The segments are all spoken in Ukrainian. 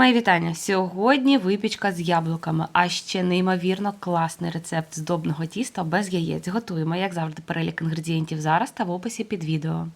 Мої вітання. Сьогодні випічка з яблуками, а ще неймовірно класний рецепт здобного тіста без яєць. Готуємо, як завжди, перелік інгредієнтів зараз та в описі під відео.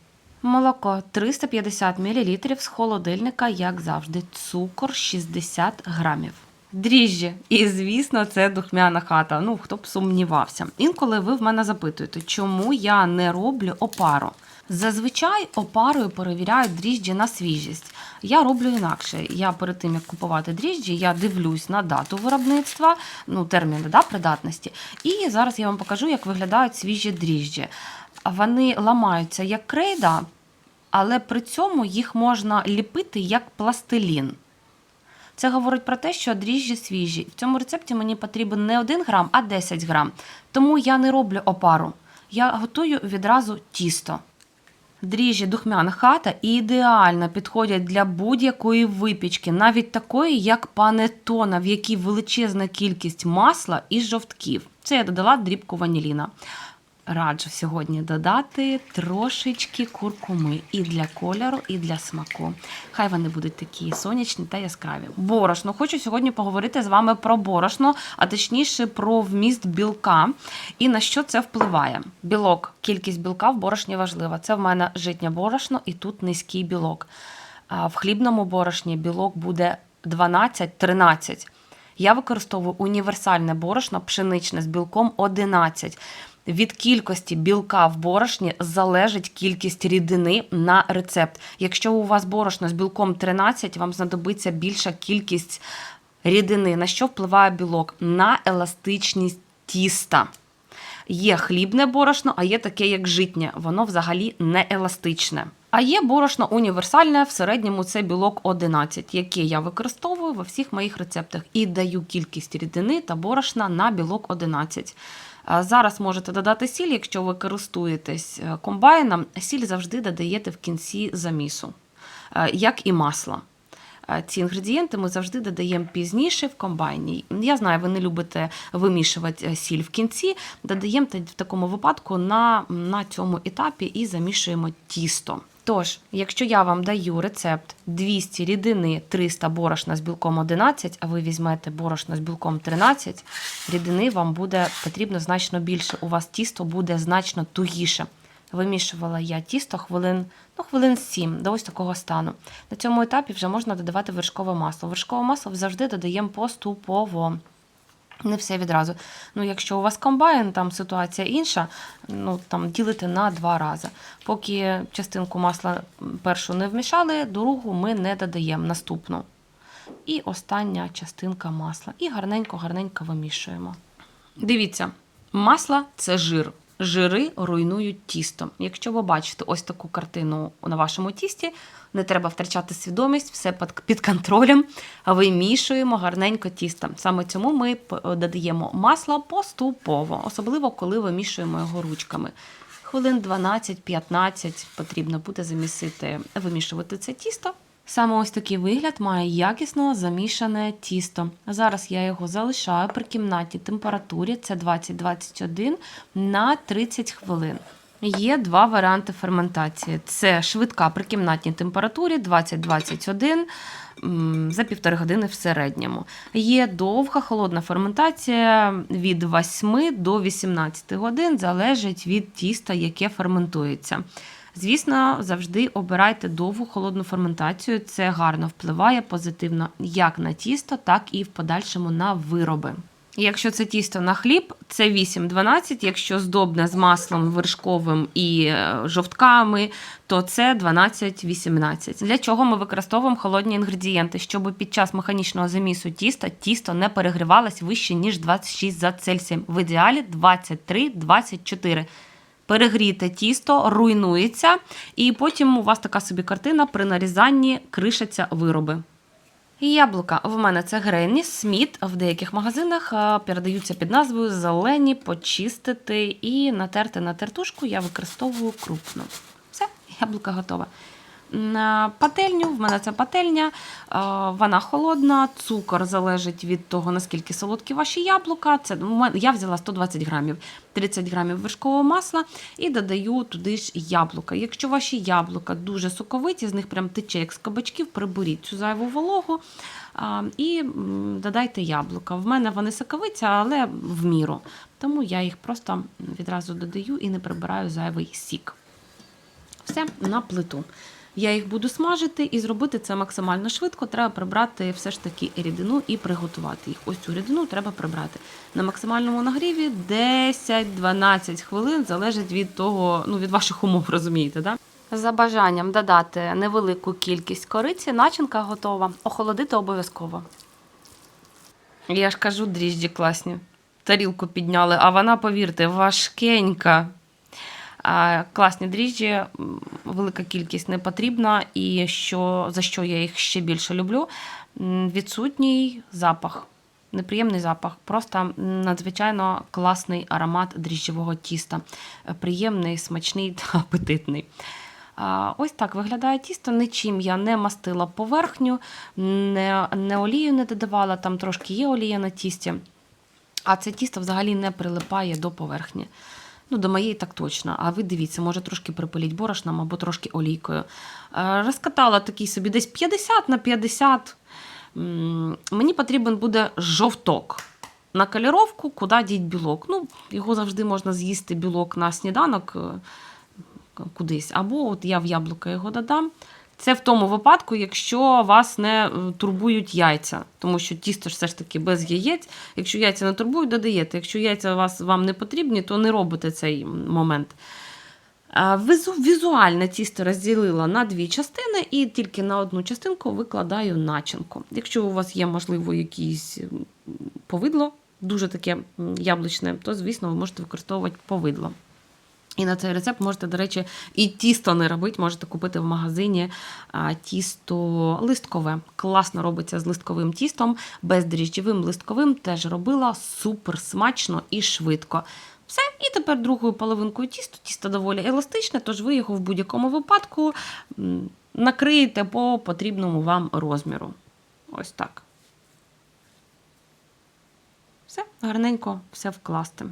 Молоко 350 мл з холодильника, як завжди, цукор 60 грамів. Дріжджі. І, звісно, це духмяна хата. Ну, хто б сумнівався. Інколи ви в мене запитуєте, чому я не роблю опару. Зазвичай опарою перевіряють дріжджі на свіжість. Я роблю інакше. Я перед тим, як купувати дріжджі, я дивлюсь на дату виробництва, ну, терміни да, придатності. І зараз я вам покажу, як виглядають свіжі дріжджі. Вони ламаються як крейда, але при цьому їх можна ліпити як пластилін. Це говорить про те, що дріжджі свіжі. В цьому рецепті мені потрібен не 1 грам, а 10 грам. Тому я не роблю опару. Я готую відразу тісто. Дріжджі духмяна хата ідеально підходять для будь-якої випічки, навіть такої, як панетона, в якій величезна кількість масла і жовтків. Це я додала дрібку ваніліна. Раджу сьогодні додати трошечки куркуми і для кольору, і для смаку. Хай вони будуть такі сонячні та яскраві. Борошно. Хочу сьогодні поговорити з вами про борошно, а точніше про вміст білка і на що це впливає. Білок, кількість білка в борошні важлива. Це в мене житнє борошно і тут низький білок. В хлібному борошні білок буде 12-13. Я використовую універсальне борошно пшеничне з білком 11. Від кількості білка в борошні залежить кількість рідини на рецепт. Якщо у вас борошно з білком 13, вам знадобиться більша кількість рідини. На що впливає білок? На еластичність тіста. Є хлібне борошно, а є таке, як житнє. Воно взагалі не еластичне. А є борошно універсальне, в середньому це білок 11, яке я використовую во всіх моїх рецептах і даю кількість рідини та борошна на білок 11. Зараз можете додати сіль, якщо ви користуєтесь е, комбайном, сіль завжди додаєте в кінці замісу, е, як і масло. Е, Ці інгредієнти ми завжди додаємо пізніше в комбайні. Я знаю, ви не любите вимішувати сіль в кінці. Додаємо в такому випадку на, на цьому етапі і замішуємо тісто. Тож, якщо я вам даю рецепт 200 рідини, 300 борошна з білком 11, а ви візьмете борошно з білком 13, рідини вам буде потрібно значно більше. У вас тісто буде значно тугіше. Вимішувала я тісто хвилин, ну, хвилин 7 до ось такого стану. На цьому етапі вже можна додавати вершкове масло. Вершкове масло завжди додаємо поступово. Не все відразу. Ну, якщо у вас комбайн, там ситуація інша, ну там ділите на два рази. Поки частинку масла першу не вмішали, другу ми не додаємо наступну. І остання частинка масла. І гарненько-гарненько вимішуємо. Дивіться, масло це жир. Жири руйнують тісто. Якщо ви бачите ось таку картину на вашому тісті, не треба втрачати свідомість, все під- контролем. Вимішуємо гарненько тісто. Саме цьому ми додаємо масло поступово, особливо коли вимішуємо його ручками. Хвилин 12-15 потрібно буде замісити, вимішувати це тісто. Саме ось такий вигляд має якісно замішане тісто. Зараз я його залишаю при кімнатній температурі, це 20-21 на 30 хвилин. Є два варіанти ферментації: це швидка при кімнатній температурі 20-21 за півтори години в середньому. Є довга холодна ферментація від 8 до 18 годин, залежить від тіста, яке ферментується. Звісно, завжди обирайте довгу холодну ферментацію. Це гарно впливає позитивно як на тісто, так і в подальшому на вироби. Якщо це тісто на хліб, це 8-12, якщо здобне з маслом вершковим і е, жовтками, то це 12-18. Для чого ми використовуємо холодні інгредієнти, щоб під час механічного замісу тіста тісто не перегрівалось вище, ніж 26 за Цельсієм. В ідеалі 23-24. Перегріте тісто, руйнується, і потім у вас така собі картина при нарізанні кришаться вироби. Яблука в мене це Гренні Сміт. В деяких магазинах передаються під назвою зелені, почистити і натерти на тертушку. Я використовую крупну. Все, яблука готове. На пательню, в мене це пательня, вона холодна, цукор залежить від того, наскільки солодкі ваші яблука. Це я взяла 120 грамів, 30 грамів вершкового масла і додаю туди ж яблука. Якщо ваші яблука дуже соковиті, з них прям тече як з кабачків, приберіть цю зайву вологу. І додайте яблука. В мене вони соковиті, але в міру. Тому я їх просто відразу додаю і не прибираю зайвий сік. Все на плиту. Я їх буду смажити і зробити це максимально швидко. Треба прибрати все ж таки рідину і приготувати їх. Ось цю рідину треба прибрати. На максимальному нагріві 10-12 хвилин залежить від того, ну від ваших умов, розумієте, да? За бажанням додати невелику кількість кориці, начинка готова. Охолодити обов'язково. Я ж кажу, дріжджі класні. Тарілку підняли, а вона, повірте, важкенька. Класні дріжджі, велика кількість не потрібна, і що, за що я їх ще більше люблю, відсутній запах. Неприємний запах, просто надзвичайно класний аромат дріжджового тіста. Приємний, смачний та апетитний. Ось так виглядає тісто. Нічим я не мастила поверхню, не, не олію не додавала, там трошки є олія на тісті. А це тісто взагалі не прилипає до поверхні. Ну, до моєї так точно. А ви дивіться, може трошки припиліть борошном або трошки олійкою. Е, Розкатала такий собі десь 50 на 50. Мені потрібен буде жовток. На каліровку, куди діть білок. Ну, його завжди можна з'їсти білок на сніданок е, кудись. Або от я в яблука його додам. Це в тому випадку, якщо вас не е, турбують яйця, тому що тісто ж все ж таки без яєць. Якщо яйця не турбують, додаєте. Якщо яйця вас, вам не потрібні, то не робите цей момент. А, візуальне тісто розділила на дві частини і тільки на одну частинку викладаю начинку. Якщо у вас є, можливо, якісь повидло, дуже таке яблучне, то, звісно, ви можете використовувати повидло. І на цей рецепт можете, до речі, і тісто не робити, можете купити в магазині тісто листкове. Класно робиться з листковим тістом, бездріжджєвим листковим теж робила супер смачно і швидко. Все, і тепер другою половинкою тісту. Тісто доволі еластичне, тож ви його в будь-якому випадку накриєте по потрібному вам розміру. Ось так. Все, гарненько все вкласти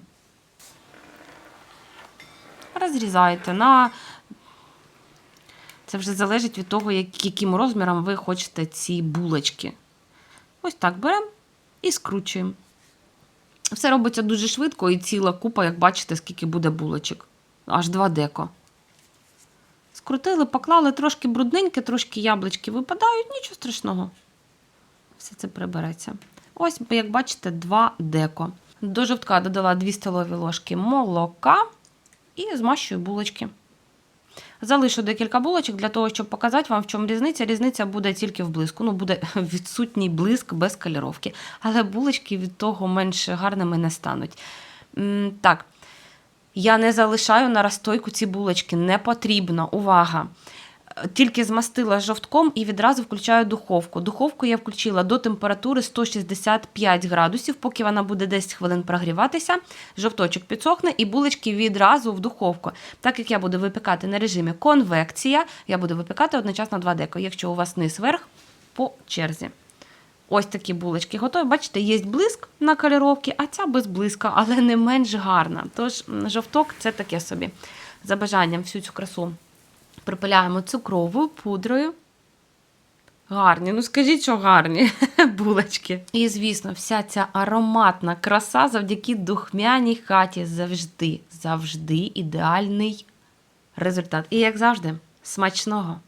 розрізаєте на. Це вже залежить від того, як- яким розміром ви хочете ці булочки. Ось так беремо і скручуємо. Все робиться дуже швидко і ціла купа, як бачите, скільки буде булочок. Аж два деко. Скрутили, поклали трошки брудненьке, трошки яблучки випадають, нічого страшного. Все це прибереться. Ось, як бачите, два деко. До жовтка додала 2 столові ложки молока і змащую булочки. Залишу декілька булочок для того, щоб показати вам, в чому різниця. Різниця буде тільки в блиску. Ну, буде відсутній блиск без кольоровки. Але булочки від того менш гарними не стануть. Так, я не залишаю на розстойку ці булочки. Не потрібно. Увага! Тільки змастила жовтком і відразу включаю духовку. Духовку я включила до температури 165 градусів, поки вона буде 10 хвилин прогріватися. Жовточок підсохне і булочки відразу в духовку. Так як я буду випікати на режимі конвекція, я буду випікати одночасно два деко. Якщо у вас низ верх по черзі. Ось такі булочки готові. Бачите, є блиск на кольоровці, а ця без блиска, але не менш гарна. Тож жовток це таке собі. За бажанням всю цю красу припиляємо цукровою пудрою. Гарні, ну скажіть, що гарні булочки. І, звісно, вся ця ароматна краса завдяки духмяній хаті завжди, завжди ідеальний результат. І як завжди, смачного!